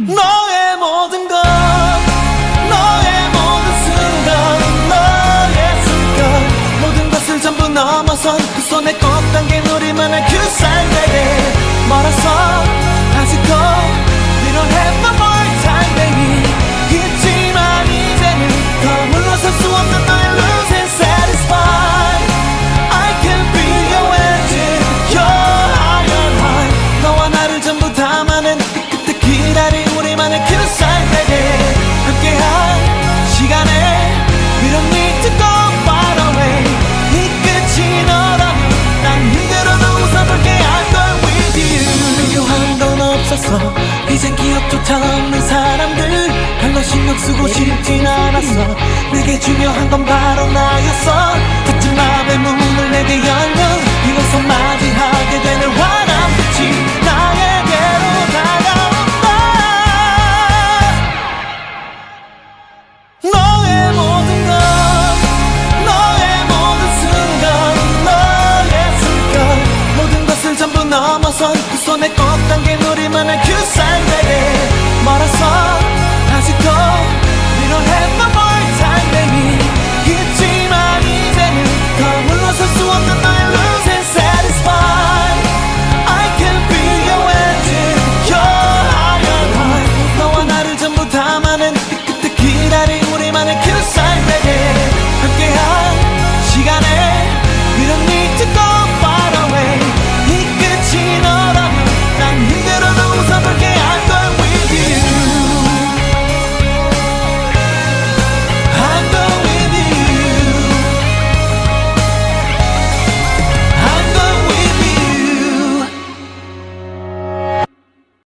No! 쫓아오는 사람들. 별로 신경 쓰고 싶진 않았어. 내게 중요한 건 바로 나였어. 같은 마음의 문을 내게 열려 넘어선 그 손에 꼭 당긴 우리만의 규상대에 멀어서 아직도 We don't have no more time baby 있지만 이제는 더 물러설 수 없는 너의 lose and satisfied I can be your engine your iron heart 너와 나를 전부 담아낸 이 끝에 기다린 우리만의 규상대에